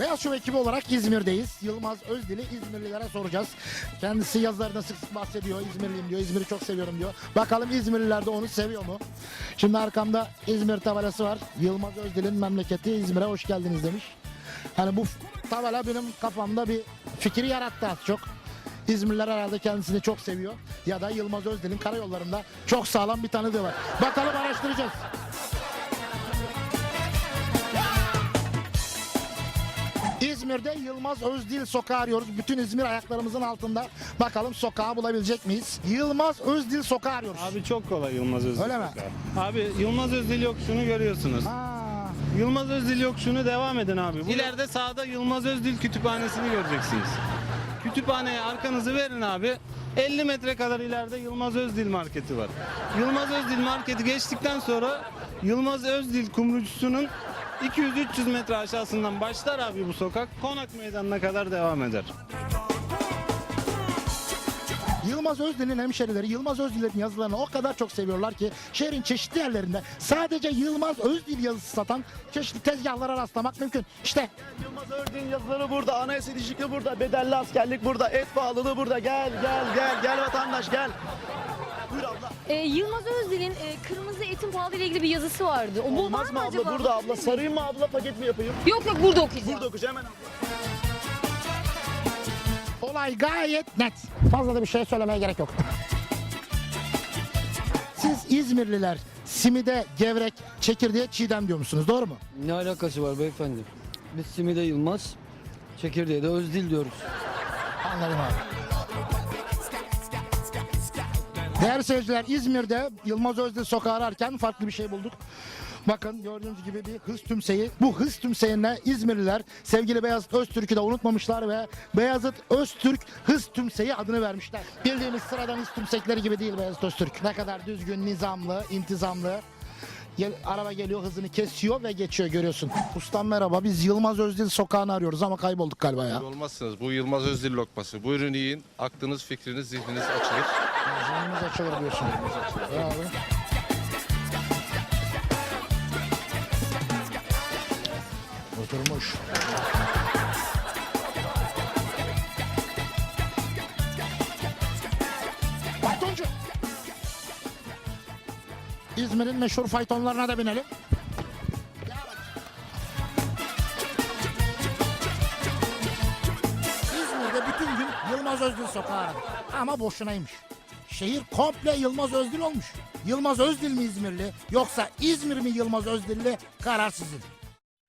Beyaz Şov ekibi olarak İzmir'deyiz. Yılmaz Özdil'i İzmirlilere soracağız. Kendisi yazılarında sık sık bahsediyor. İzmirliyim diyor. İzmir'i çok seviyorum diyor. Bakalım İzmirliler de onu seviyor mu? Şimdi arkamda İzmir tabelası var. Yılmaz Özdil'in memleketi İzmir'e hoş geldiniz demiş. Hani bu tabela benim kafamda bir fikri yarattı az çok. İzmirliler herhalde kendisini çok seviyor. Ya da Yılmaz Özdil'in karayollarında çok sağlam bir tanıdığı var. Bakalım araştıracağız. İzmir'de Yılmaz Özdil sokağı arıyoruz. Bütün İzmir ayaklarımızın altında. Bakalım sokağı bulabilecek miyiz? Yılmaz Özdil sokağı arıyoruz. Abi çok kolay Yılmaz Özdil. Öyle mi? Abi Yılmaz Özdil yok şunu görüyorsunuz. Ha, Yılmaz Özdil yok şunu devam edin abi. İleride sağda Yılmaz Özdil kütüphanesini göreceksiniz. Kütüphaneye arkanızı verin abi. 50 metre kadar ileride Yılmaz Özdil marketi var. Yılmaz Özdil marketi geçtikten sonra Yılmaz Özdil kumrucusunun 200-300 metre aşağısından başlar abi bu sokak. Konak meydanına kadar devam eder. Yılmaz Özdil'in hemşerileri Yılmaz Özdil'in yazılarını o kadar çok seviyorlar ki şehrin çeşitli yerlerinde sadece Yılmaz Özdil yazısı satan çeşitli tezgahlara rastlamak mümkün. İşte Yılmaz Ördüğün yazıları burada, anayasa ilişkileri burada, bedelli askerlik burada, et pahalılığı burada. Gel, gel, gel, gel vatandaş gel. Buyur abla. Ee, Yılmaz Özdil'in e, kırmızı etin pahalı ile ilgili bir yazısı vardı. O bu var Olmaz mı mı abla? acaba? Burada abla. Sarayım mı abla? Paket mi yapayım? Yok yok burada okuyacağım. Burada okuyacağım hemen abla. olay gayet net. Fazla da bir şey söylemeye gerek yok. Siz İzmirliler simide, gevrek, çekirdeğe çiğdem diyor musunuz? Doğru mu? Ne alakası var beyefendi? Biz Simide Yılmaz, çekirdeğe de Özdil diyoruz. Anladım abi. Değerli seyirciler İzmir'de Yılmaz Özdil sokağı ararken farklı bir şey bulduk. Bakın gördüğünüz gibi bir hız tümseyi. Bu hız tümseyine İzmirliler sevgili Beyazıt Öztürk'ü de unutmamışlar ve Beyazıt Öztürk hız tümseyi adını vermişler. Bildiğimiz sıradan hız tümsekleri gibi değil Beyazıt Öztürk. Ne kadar düzgün, nizamlı, intizamlı. Gel, araba geliyor hızını kesiyor ve geçiyor görüyorsun. Ustam merhaba biz Yılmaz Özdil sokağını arıyoruz ama kaybolduk galiba ya. Olmazsınız. Bu Yılmaz Özdil lokması. Buyurun yiyin. Aklınız, fikriniz, zihniniz açılır. Zihnimiz açılır diyorsun. Bravo. İzmir'in meşhur faytonlarına da binelim. İzmir'de bütün gün Yılmaz Özdil sokağı. Ama boşunaymış. Şehir komple Yılmaz Özdil olmuş. Yılmaz Özdil mi İzmirli yoksa İzmir mi Yılmaz Özdilli karar sizin.